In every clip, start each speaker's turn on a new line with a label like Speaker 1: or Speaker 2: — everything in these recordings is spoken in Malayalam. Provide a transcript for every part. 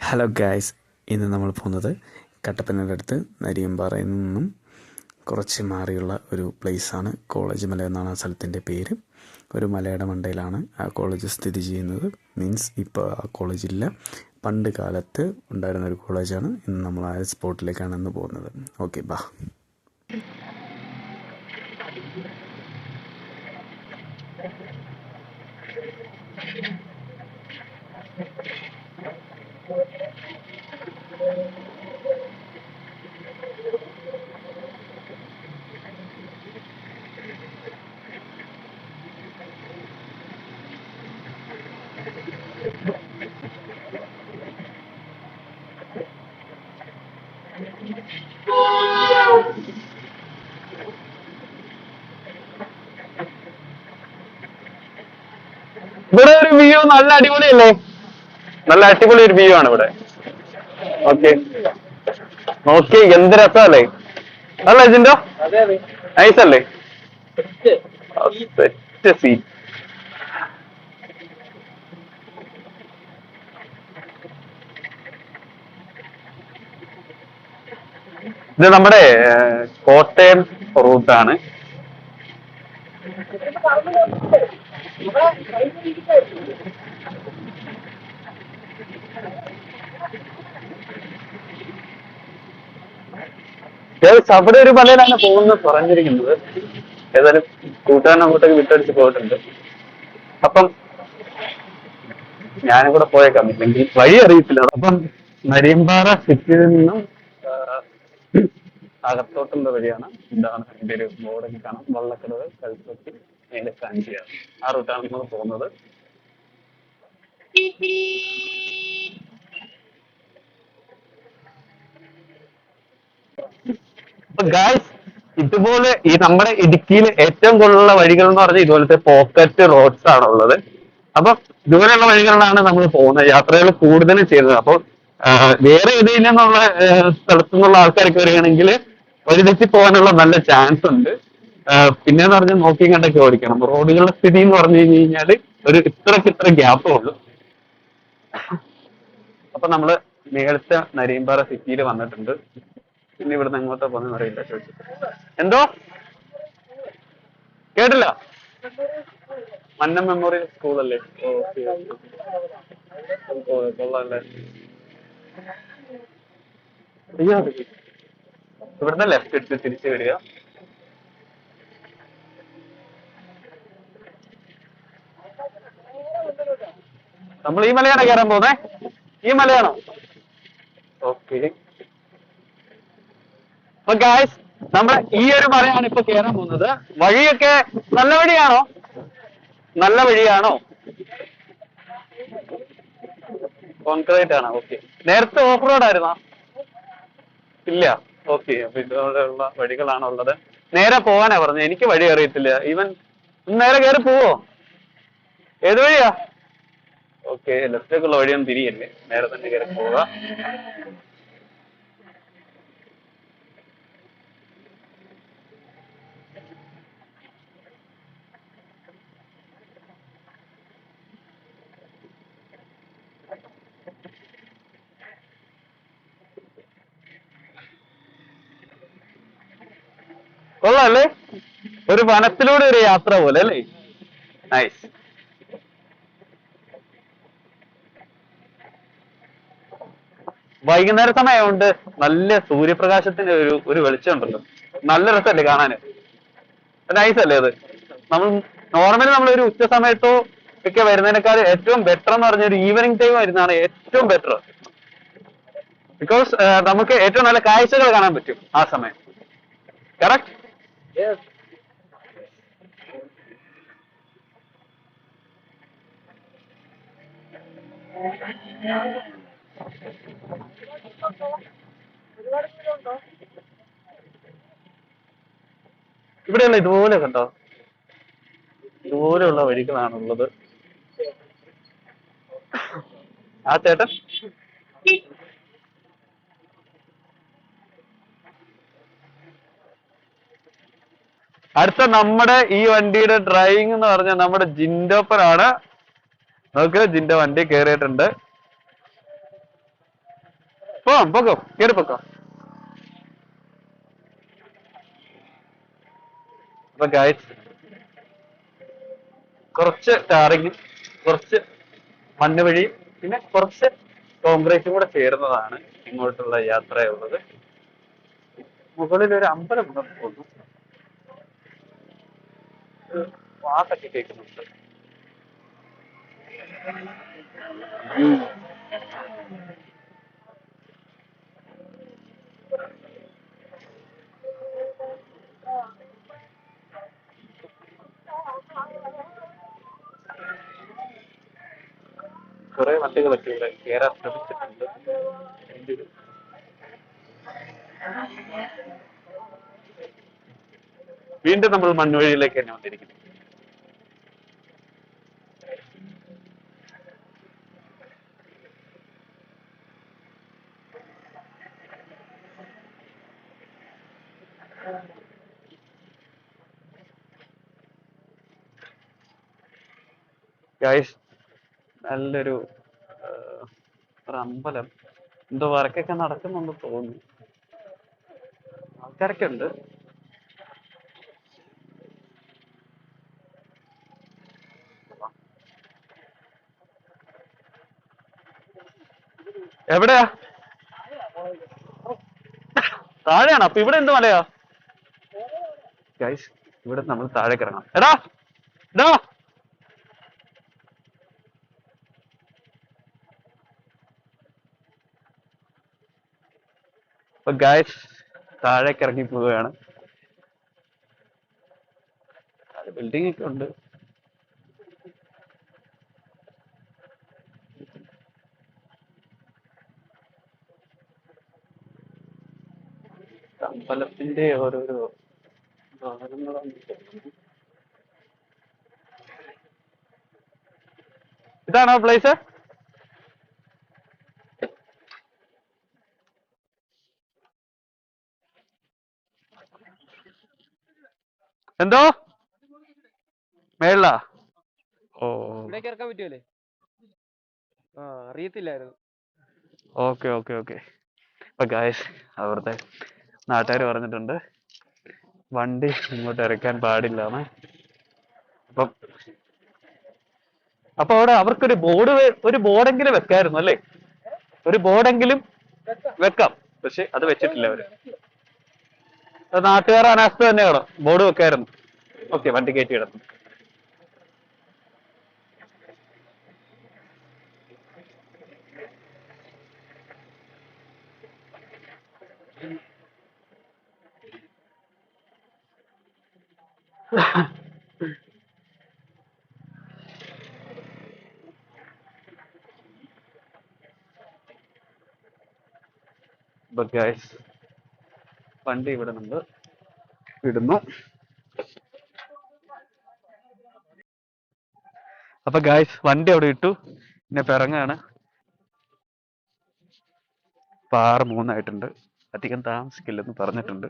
Speaker 1: ഹലോ ഗായ്സ് ഇന്ന് നമ്മൾ പോകുന്നത് കട്ടപ്പനയുടെ അടുത്ത് നരിയമ്പാറയിൽ നിന്നും കുറച്ച് മാറിയുള്ള ഒരു പ്ലേസാണ് കോളേജ് മല എന്നാണ് ആ സ്ഥലത്തിന്റെ പേര്. ഒരു മലയുടെ മണ്ടയിലാണ് ആ കോളേജ് സ്ഥിതി ചെയ്യുന്നത്. മീൻസ് ഇപ്പോൾ ആ കോളേജില്ല പണ്ട് കാലത്ത് ഉണ്ടായിരുന്ന ഒരു കോളേജാണ്. ഇന്ന് നമ്മൾ ആ സ്പോട്ടിലേക്കാണ് ഇന്ന് പോകുന്നത്. ഓക്കെ ബാ.
Speaker 2: ഇവിടെ ഒരു വ്യൂ നല്ല അടിപൊളിയല്ലേ? നല്ല അടിപൊളി ഒരു വ്യൂ ആണ് ഇവിടെ. ഓക്കെ. നോക്കി എന്ത് രസമല്ലേ? അല്ല ജിൻഡോ? നൈസ് അല്ലേ സെറ്റ് സീ ഇത് നമ്മുടെ കോട്ടയം റൂട്ടാണ് ഏകദേശം അവിടെ ഒരു മലയിലാണ് പോകുന്നത് പറഞ്ഞിരിക്കുന്നത്. ഏതായാലും കൂട്ടുകാരൻ അങ്ങോട്ടേക്ക് വിട്ടടിച്ച് പോയിട്ടുണ്ട്. അപ്പം ഞാനും കൂടെ പോയേക്കാം. ഇല്ലെങ്കിൽ വഴി അറിയത്തില്ല. അപ്പം നരിയമ്പാറ സിറ്റിയിൽ നിന്നും അകത്തോട്ടുള്ള വഴിയാണ് ഇതാണ് എന്റെ ഒരു ബോർഡൊക്കെ കാണാം. വള്ളക്കടവ് കൽപ്പത്തി നേരെ കാഞ്ചിയാണ് ആ റൂട്ടാണ് നമ്മൾ പോകുന്നത്. അപ്പൊ ഇതുപോലെ ഈ നമ്മുടെ ഇടുക്കിയിൽ ഏറ്റവും കൂടുതലുള്ള വഴികൾ എന്ന് പറഞ്ഞാൽ ഇതുപോലത്തെ പോക്കറ്റ് റോഡ്സ് ഉള്ളത് അപ്പൊ ഇതുപോലെയുള്ള വഴികളിലാണ് നമ്മൾ പോകുന്നത്. യാത്രകൾ കൂടുതലും ചെയ്യുന്നത്. അപ്പോൾ വേറെ ഏതെങ്കിലും നിന്നുള്ള സ്ഥലത്തു നിന്നുള്ള ആൾക്കാരൊക്കെ വരികയാണെങ്കിൽ വഴി തെറ്റി പോകാനുള്ള നല്ല ചാൻസ് ഉണ്ട്. പിന്നെന്ന് പറഞ്ഞാൽ നോക്കി കണ്ടൊക്കെ ഓടിക്കണം. റോഡുകളുടെ സ്ഥിതി എന്ന് പറഞ്ഞു കഴിഞ്ഞു കഴിഞ്ഞാൽ ഒരു ഇത്രക്ക് ഇത്ര ഗ്യാപ്പ് ഉള്ളൂ. അപ്പൊ നമ്മൾ മേളത്തെ നരിയമ്പാറ സിറ്റിയിൽ വന്നിട്ടുണ്ട്. പിന്നെ ഇവിടുന്ന് എങ്ങോട്ടാ പോകുന്ന അറിയില്ല ചോദിച്ചു. എന്തോ? കേട്ടില്ല? മന്നം മെമ്മോറിയൽ സ്കൂൾ അല്ലേ? ഓക്കെ കൊള്ളാല്ലേ ഇവിടുന്ന് ലെഫ്റ്റ് എടുത്ത് തിരിച്ചു വരിക. നമ്മൾ ഈ മലയാണോ കയറാൻ പോകുന്നേ? ഈ മലയാണോ? ഓക്കെ. അപ്പൊ ഗായ്സ് നമ്മൾ ഈ ഒരു മലയാണ് ഇപ്പൊ കയറാൻ പോകുന്നത്. വഴിയൊക്കെ നല്ല വഴിയാണോ? നല്ല വഴിയാണോ? കോൺക്രീറ്റ് ആണോ? ഓക്കെ നേരത്തെ ഓഫ് റോഡ് ആയിരുന്നോ? ഇല്ല. ഓക്കെ അപ്പൊ വഴികളാണ് ഉള്ളത്. നേരെ പോകാനാ പറഞ്ഞത്. എനിക്ക് വഴി അറിയത്തില്ല. ഈവൻ നേരെ കയറി പോവോ? ഏത് വഴിയാ? ഓക്കെ ലെഫ്റ്റേക്കുള്ള വഴിയൊന്നും തിരിയല്ലേ? നേരെ തന്നെ കയറി പോവുക കൊള്ളാല്ലേ? ഒരു വനത്തിലൂടെ ഒരു യാത്ര പോലെ അല്ലേ? നൈസ് വൈകുന്നേര സമയമുണ്ട്. നല്ല സൂര്യപ്രകാശത്തിന്റെ ഒരു ഒരു വെളിച്ചം ഉണ്ടല്ലോ. നല്ല രസമല്ലേ കാണാന്. നൈസ് അല്ലേ അത്? നമ്മൾ നോർമലി നമ്മൾ ഒരു ഉച്ച സമയത്തോ ഒക്കെ വരുന്നതിനേക്കാൾ ഏറ്റവും ബെറ്റർ എന്ന് പറഞ്ഞ ഒരു ഈവനിങ് ടൈം വരുന്നതാണ് ഏറ്റവും ബെറ്റർ ബിക്കോസ് നമുക്ക് ഏറ്റവും നല്ല കാഴ്ചകൾ കാണാൻ പറ്റും ആ സമയം. കറക്റ്റ് ഇവിടെയുള്ള ഇതുപോലെ കണ്ടോ? ഇതുപോലെയുള്ള വഴികളാണുള്ളത്. ആ ചേട്ടൻ? അടുത്ത നമ്മുടെ ഈ വണ്ടിയുടെ ഡ്രൈവിംഗ് എന്ന് പറഞ്ഞാൽ നമ്മുടെ ജിൻഡോപ്പനാണ് നോക്ക് ജിൻഡോ വണ്ടി കയറിയിട്ടുണ്ട് പോവാം പൊക്കോ കേറി പൊക്കോ. അപ്പൊ ഗായ്സ് കുറച്ച് ടാറിങ്ങും കുറച്ച് മണ്ണ് വഴിയും പിന്നെ കുറച്ച് കോൺക്രീറ്റും കൂടെ ചേർന്നതാണ് ഇങ്ങോട്ടുള്ള യാത്രയുള്ളത്. മുകളിൽ ഒരു അമ്പലം ഉണ്ടെന്ന് തോന്നുന്നു പാട്ടൊക്കെ കേൾക്കുന്നുണ്ട്. കുറെ വണ്ടികളൊക്കെ ഇവിടെ കയറാൻ ശ്രമിച്ചിട്ടുണ്ട്. വീണ്ടും നമ്മൾ മണ്ണുവഴിയിലേക്ക് തന്നെ വന്നിരിക്കുന്നു നല്ലൊരു അമ്പലം. എന്തോ വർക്കൊക്കെ നടക്കുന്നുണ്ട് തോന്നുന്നു. ആൾക്കാരൊക്കെ ഉണ്ട്. എവിടെയാ? താഴെയാണ്? അപ്പൊ ഇവിടെ എന്ത് മലയാ? ഗൈസ് ഇവിടെ നമ്മൾ താഴേക്ക് ഇറങ്ങണം. എടാ എടാ അപ്പൊ ഗായ്സ് താഴേക്ക് ഇറങ്ങി പോവുകയാണ്. ബിൽഡിംഗ് ഒക്കെ ഉണ്ട്. അമ്പലത്തിന്റെ ഓരോരോ. ഇതാണോ പ്ലേസ് എന്തോ? മേള ഓ.
Speaker 3: ഇവിടേക്ക് ഇറക്കാൻ പറ്റുമല്ലേ ആ അറിയത്തില്ലായിരുന്നു.
Speaker 2: Okay okay okay. അപ്പൊ ഗായസ് അവിടുത്തെ നാട്ടുകാർ പറഞ്ഞിട്ടുണ്ട്. വണ്ടി ഇങ്ങോട്ട് ഇറക്കാൻ പാടില്ലാന്ന്. അപ്പം അപ്പൊ അവിടെ അവർക്കൊരു ബോർഡ് ഒരു ബോർഡെങ്കിലും വെക്കായിരുന്നു അല്ലേ? ഒരു ബോർഡെങ്കിലും വെക്കാം. പക്ഷെ അത് വെച്ചിട്ടില്ല അവർ. നാട്ടുകാർ അനാസ്ഥ തന്നെയാണ്? ബോർഡ് വെക്കായിരുന്നു. ഓക്കെ വണ്ടി കയറ്റി കിടന്നു. But guys, ഇവിടെ നമ്മൾ ഇടുന്നു അപ്പൊ ഗായ്സ് വണ്ടി അവിടെ ഇട്ടു. പിന്നെ പിറങ്ങാണ് പാറ മൂന്നായിട്ടുണ്ട്. അധികം താമസിക്കില്ലെന്ന് പറഞ്ഞിട്ടുണ്ട്.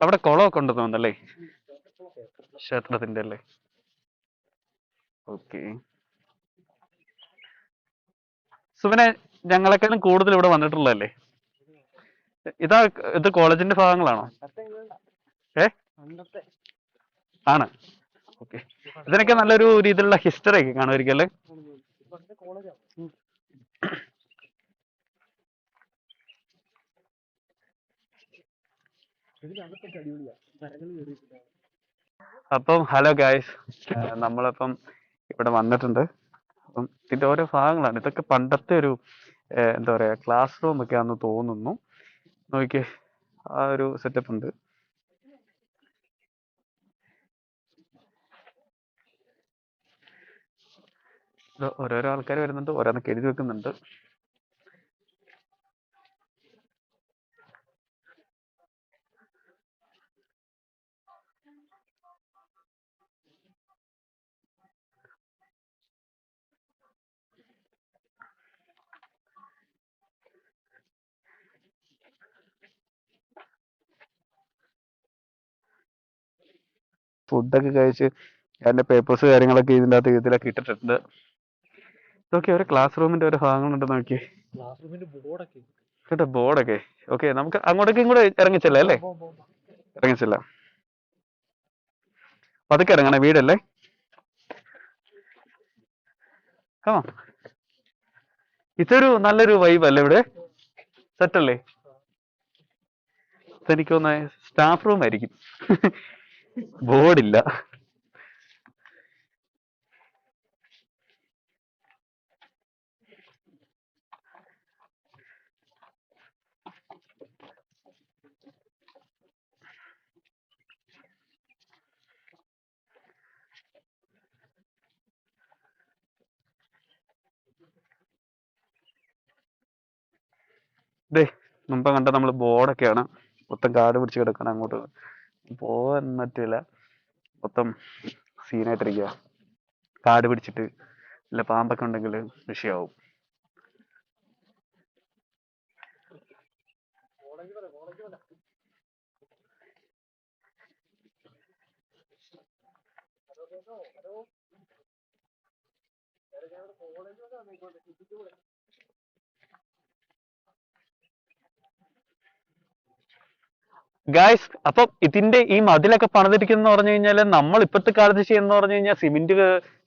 Speaker 2: അവിടെ കുളമൊക്കെ ഉണ്ടെന്ന് തോന്നുന്നല്ലേ ക്ഷേത്രത്തിന്റെ അല്ലേ ഓക്കെ സുബനെ ഞങ്ങളെക്കാളും കൂടുതൽ ഇവിടെ വന്നിട്ടുള്ളതല്ലേ? ഇതാ ഇത് കോളേജിന്റെ ഭാഗങ്ങളാണോ? ഏ? ആണ്. ഓക്കെ ഇതിനൊക്കെ നല്ലൊരു രീതിയിലുള്ള ഹിസ്റ്ററി ഒക്കെ കാണുമായിരിക്കും അല്ലേ? അപ്പം ഹലോ ഗായ്സ് നമ്മളിപ്പം ഇവിടെ വന്നിട്ടുണ്ട്. അപ്പം ഇതിന്റെ ഓരോ ഭാഗങ്ങളാണ്. ഇതൊക്കെ പണ്ടത്തെ ഒരു എന്താ പറയാ ക്ലാസ് റൂം ഒക്കെ ആണെന്ന് തോന്നുന്നു. നോക്കിയേ ആ ഒരു സെറ്റപ്പ് ഉണ്ട്. ഓരോരോ ആൾക്കാർ വരുന്നുണ്ട് ഓരോന്നൊക്കെ എഴുതി വെക്കുന്നുണ്ട്. ഫുഡൊക്കെ കഴിച്ച് അതിന്റെ പേപ്പേഴ്സ് കാര്യങ്ങളൊക്കെ ഇതിന്റെ അകത്ത് ഇതിലൊക്കെ ഇട്ടിട്ടുണ്ട്. ഇതൊക്കെ ഒരു ക്ലാസ് റൂമിന്റെ ഒരു ഭാഗങ്ങളുണ്ട് നോക്കി കേട്ടോ ബോർഡൊക്കെ ഓക്കെ നമുക്ക് അങ്ങോട്ടേക്കും കൂടെ ഇറങ്ങിച്ചല്ലേ അല്ലേ? ഇറങ്ങിച്ചില്ല. പതുക്കെ ഇറങ്ങണേ വീടല്ലേ? കമാ ഇതൊരു നല്ലൊരു വൈബ് അല്ലേ ഇവിടെ? സെറ്റ് അല്ലേ? ഇതെനിക്ക് തോന്നുന്നത് സ്റ്റാഫ് റൂം ആയിരിക്കും. ബോർഡില്ല. ദേ മുമ്പ് കണ്ട നമ്മൾ ബോർഡൊക്കെയാണ്. മൊത്തം കാട് പിടിച്ച് കിടക്കണം അങ്ങോട്ട്. പോകാൻ പറ്റില്ല മൊത്തം സീനായിട്ടിരിക്കുക കാട് പിടിച്ചിട്ട് ഇല്ല പാമ്പൊക്കെ ഉണ്ടെങ്കിൽ വിഷയമാവും ഗായ്സ് അപ്പൊ ഇതിന്റെ ഈ മതിലൊക്കെ പണിതിരിക്കുന്ന പറഞ്ഞു കഴിഞ്ഞാൽ നമ്മൾ ഇപ്പോഴത്തെ കാലത്ത് ചെയ്യുന്ന പറഞ്ഞു കഴിഞ്ഞാൽ സിമെന്റ്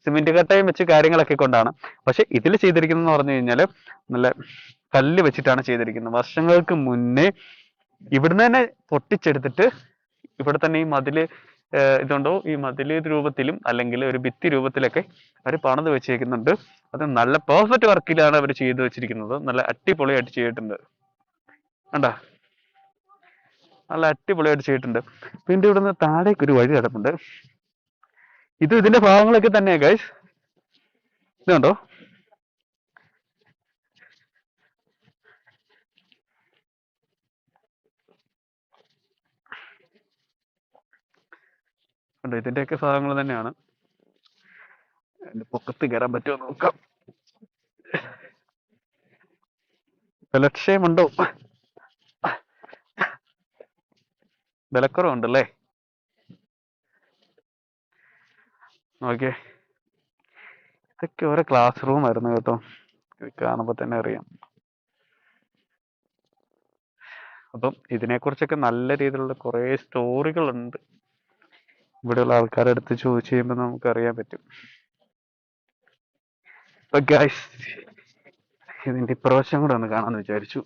Speaker 2: സിമെന്റ് കട്ടയും വെച്ച് കാര്യങ്ങളൊക്കെ കൊണ്ടാണ്. പക്ഷെ ഇതിൽ ചെയ്തിരിക്കുന്നത് പറഞ്ഞു കഴിഞ്ഞാൽ നല്ല കല്ല് വെച്ചിട്ടാണ് ചെയ്തിരിക്കുന്നത്. വർഷങ്ങൾക്ക് മുന്നേ ഇവിടുന്ന് തന്നെ പൊട്ടിച്ചെടുത്തിട്ട് ഇവിടെ തന്നെ ഈ മതിൽ ഇതുണ്ടോ? ഈ മതിൽ രൂപത്തിലും അല്ലെങ്കിൽ ഒരു ഭിത്തി രൂപത്തിലൊക്കെ അവർ പണിത് വെച്ചേക്കുന്നുണ്ട്. അത് നല്ല പെർഫെക്റ്റ് വർക്കിലാണ് അവർ ചെയ്തു വെച്ചിരിക്കുന്നത്. നല്ല അടിപൊളിയായിട്ട് ചെയ്തിട്ടുണ്ട്. കണ്ടാ? നല്ല അടിപൊളിയായിട്ട് ചെയ്തിട്ടുണ്ട്. പിന്നെ ഇവിടുന്ന് താഴേക്ക് ഒരു വഴി കിടപ്പുണ്ട് ഇത് ഇതിന്റെ ഭാഗങ്ങളൊക്കെ തന്നെയാ ഗൈസ് ഇതുണ്ടോ ഉണ്ട് ഇതിന്റെയൊക്കെ ഭാഗങ്ങൾ തന്നെയാണ്. പൊക്കത്ത് കയറാൻ പറ്റുമോ നോക്കാം. ബലക്ഷയമുണ്ടോ വിലക്കുറവുണ്ടല്ലേ? ഓക്കെ ഇതൊക്കെ ഓരോ ക്ലാസ് റൂം ആയിരുന്നു കേട്ടോ. കാണുമ്പോൾ തന്നെ അറിയാം. അപ്പം ഇതിനെക്കുറിച്ചൊക്കെ നല്ല രീതിയിലുള്ള കുറേ സ്റ്റോറികളുണ്ട് ഇവിടെയുള്ള ആൾക്കാരുടെ അടുത്ത് ചോദിച്ചു കഴിയുമ്പോൾ നമുക്ക് അറിയാൻ പറ്റും ഇതിന്റെ ഇപ്രാവശ്യം കൂടെ ഒന്ന് കാണാമെന്ന് വിചാരിച്ചു.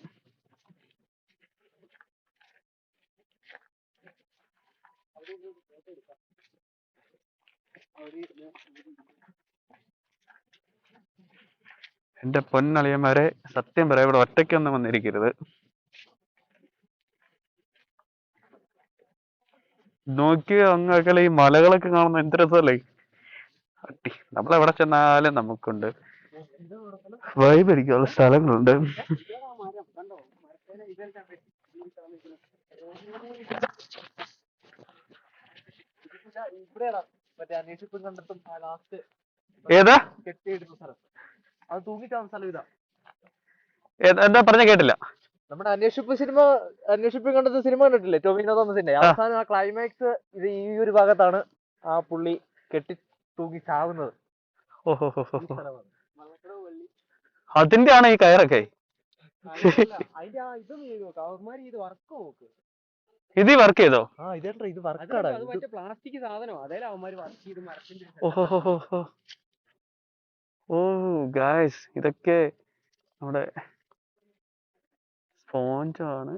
Speaker 2: എന്റെ പൊന്നളിയന്മാരെ സത്യം പറയാം ഇവിടെ ഒറ്റയ്ക്കൊന്നും വന്നിരിക്കരുത്. നോക്കിയ അങ്ങകലെ ഈ മലകളൊക്കെ കാണുന്ന എന്ത് രസമല്ലേ? അടി നമ്മൾ എവിടെ ചെന്നാലും നമുക്കുണ്ട്. വൈബ് അടിക്കാനുള്ള സ്ഥലങ്ങളുണ്ട്. ഏതാ?
Speaker 3: കെട്ടിയിടുന്ന സ്ഥലം. അത് തൂങ്ങിച്ചാവുന്ന സ്ഥലം ഇതാ.
Speaker 2: എന്താ പറഞ്ഞ കേട്ടില്ല.
Speaker 3: നമ്മുടെ അന്വേഷിപ്പ് സിനിമ അന്വേഷിപ്പ് കണ്ടത് സിനിമ കണ്ടിട്ടില്ലേ? ടോമിനോ തോമസിന്റെ. അവസാനം ആ ക്ലൈമാക്സ് ഇത് ഈ ഒരു ഭാഗത്താണ് ആ പുള്ളി കെട്ടി തൂങ്ങി ചാവുന്നത്.
Speaker 2: അതിന്റെ ആണ് ഈ കയറൊക്കെ.
Speaker 3: ഇത് വർക്ക് നോക്ക്.
Speaker 2: ഇത് വർക്ക് ചെയ്തോ?
Speaker 3: ഇത്
Speaker 4: പ്ലാസ്റ്റിക് സാധനം അതേ അവന്മാര് വർക്ക് ചെയ്ത് മരത്തിന്റെ
Speaker 2: ഓഹോ ഹോ ഹോ ഹോ. ഓ ഗായ്സ് ഇതൊക്കെ നമ്മുടെ സ്പോഞ്ച് ആണ്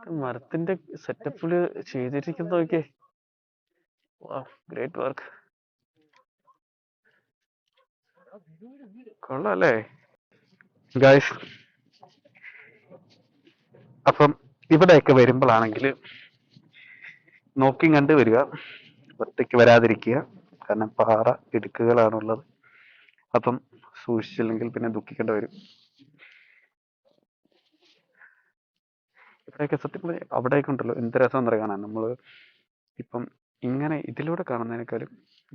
Speaker 2: ഇത് മരത്തിന്റെ സെറ്റപ്പിൽ ചെയ്തിരിക്കുന്നത് നോക്കിയേ. ഗ്രേറ്റ് വർക്ക് കൊള്ളാല്ലേ? ഗായ്സ് അപ്പം ഇവിടെയൊക്കെ വരുമ്പോഴാണെങ്കിൽ നോക്കിയും കണ്ട് വരിക. ഒറ്റയ്ക്ക് വരാതിരിക്കുക. കാരണം പാറ ഇടുക്കുകളാണുള്ളത്. അപ്പം സൂക്ഷിച്ചില്ലെങ്കിൽ പിന്നെ ദുഃഖിക്കേണ്ടി വരും. ഇവിടെയൊക്കെ സത്യം പറഞ്ഞാൽ അവിടെയൊക്കെ ഉണ്ടല്ലോ. എന്ത് രസം എന്നറിയാം കാണാൻ? നമ്മൾ ഇപ്പം ഇങ്ങനെ ഇതിലൂടെ കാണുന്നതിനേക്കാളും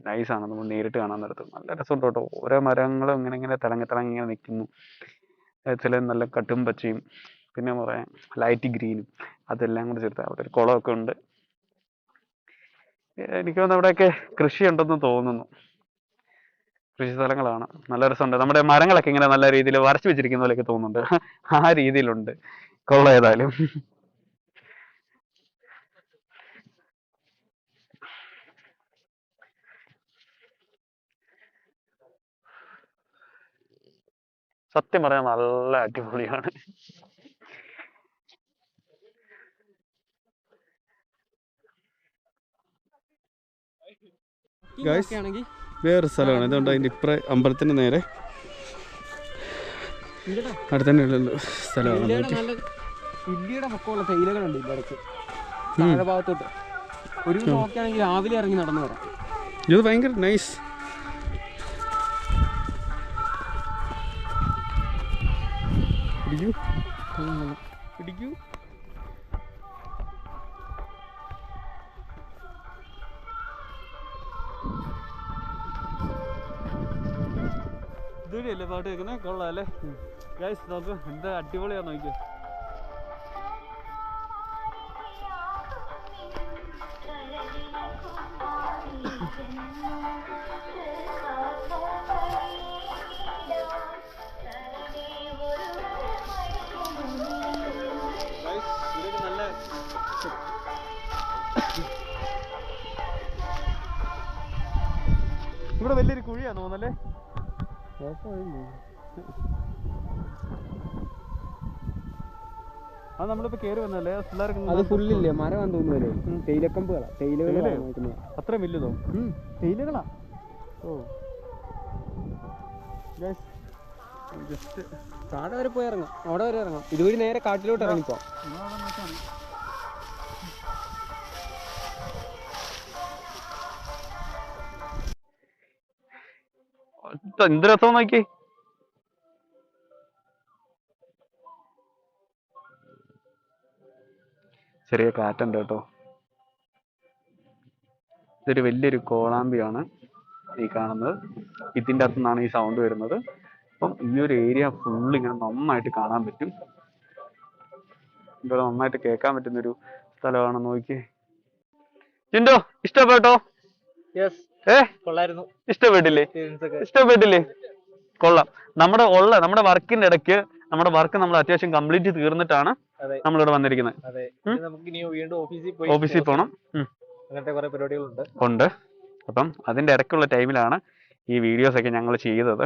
Speaker 2: നൈസാണ് നമ്മൾ നേരിട്ട് കാണാൻ നേരത്ത് നല്ല രസമുണ്ട് കേട്ടോ. ഓരോ മരങ്ങളും ഇങ്ങനെ ഇങ്ങനെ തിളങ്ങി തിളങ്ങി ഇങ്ങനെ നിൽക്കുന്നു. ചില നല്ല കട്ടും പച്ചയും പിന്നെ പറയാം ലൈറ്റ് ഗ്രീനും അതെല്ലാം കൂടെ ചേർത്ത് അവിടെ ഒരു കുളമൊക്കെ ഉണ്ട്. എനിക്ക് തോന്നുന്നു കൃഷി ഉണ്ടെന്ന് തോന്നുന്നു. കൃഷി സ്ഥലങ്ങളാണ് നല്ല രസമുണ്ട്. നമ്മുടെ മരങ്ങളൊക്കെ ഇങ്ങനെ നല്ല രീതിയിൽ വരച്ചു വെച്ചിരിക്കുന്ന പോലെയൊക്കെ തോന്നുന്നുണ്ട്. ആ രീതിയിലുണ്ട്. കൊള്ള ഏതായാലും. സത്യം പറയാൻ നല്ല അടിപൊളിയാണ്.
Speaker 4: ആണെങ്കിൽ
Speaker 1: വേറെ സ്ഥലമാണ്. ഇതുകൊണ്ട് അതിന്റെ ഇപ്ര അമ്പലത്തിന് നേരെ അടുത്ത തന്നെയുള്ള സ്ഥലമാണ്
Speaker 4: നല്ല ഇല്ലിയുടെ പൊക്കമുള്ള തേയിലകളുണ്ട് ഇതിന്റെ അടുത്ത്. താഴെ ഭാഗത്തോട്ട്. ഒരു രാവിലെ ഇറങ്ങി നടന്നു വരാം.
Speaker 1: ഇത് ഭയങ്കര നൈസ് പിടിക്കൂ. പിടിക്കൂ. ഇതുവരെയല്ലേ പാട്ട് കേൾക്കുന്നത് കൊള്ളാം അല്ലേ? ഗൈസ് നോക്ക് എന്താ അടിപൊളിയാ നോക്കിയോ ഇവിടെ വലിയൊരു കുഴിയാണ് തോന്നല്ലേ അത് നമ്മളിപ്പോ കേറി വന്നല്ലേ പിള്ളേർക്ക്
Speaker 4: അത് ഫുള്ളില്ലേ മരം തോന്നുന്നല്ലേ തേയിലക്കമ്പുകളാ. തേയിലകളാണ്
Speaker 1: അത്രയും വലുതോ തേയിലകളാ? ഓ. ജസ്റ്റ്
Speaker 4: താഴെ വരെ പോയി ഇറങ്ങാം. അവിടെ വരെ ഇറങ്ങാം. ഇതുവഴി നേരെ കാട്ടിലോട്ട് ഇറങ്ങിപ്പോ
Speaker 2: എന്ത് രസം നോക്കി ചെറിയ കാറ്റുണ്ട് കേട്ടോ. ഇതൊരു വലിയൊരു കോളാമ്പിയാണ് ഈ കാണുന്നത്. ഇതിന്റെ അകത്തു നിന്നാണ് ഈ സൗണ്ട് വരുന്നത്. അപ്പം ഈ ഒരു ഏരിയ ഫുള്ള് ഇങ്ങനെ നന്നായിട്ട് കാണാൻ പറ്റും. ഇവിടെ നന്നായിട്ട് കേൾക്കാൻ പറ്റുന്ന ഒരു സ്ഥലമാണ് നോക്കി ചിന്തോ ഇഷ്ടപ്പെട്ടോ?
Speaker 3: യെസ് കൊള്ളായിരുന്നു.
Speaker 2: ഇഷ്ടപ്പെട്ടില്ലേ? ഇഷ്ടപ്പെട്ടില്ലേ? കൊള്ളാം. നമ്മുടെ ഉള്ള നമ്മുടെ വർക്കിന്റെ ഇടയ്ക്ക് നമ്മുടെ വർക്ക് നമ്മൾ അത്യാവശ്യം കംപ്ലീറ്റ് തീർന്നിട്ടാണ്
Speaker 3: നമ്മൾ
Speaker 2: നമ്മളിവിടെ വന്നിരിക്കുന്നത്.
Speaker 3: ഓഫീസിൽ
Speaker 2: പോകണം.
Speaker 3: അങ്ങനത്തെ കുറെ പരിപാടികളുണ്ട്.
Speaker 2: ഉണ്ട്. അപ്പം അതിന്റെ ഇടയ്ക്കുള്ള ടൈമിലാണ് ഈ വീഡിയോസ് ഒക്കെ ഞങ്ങൾ ചെയ്തത്.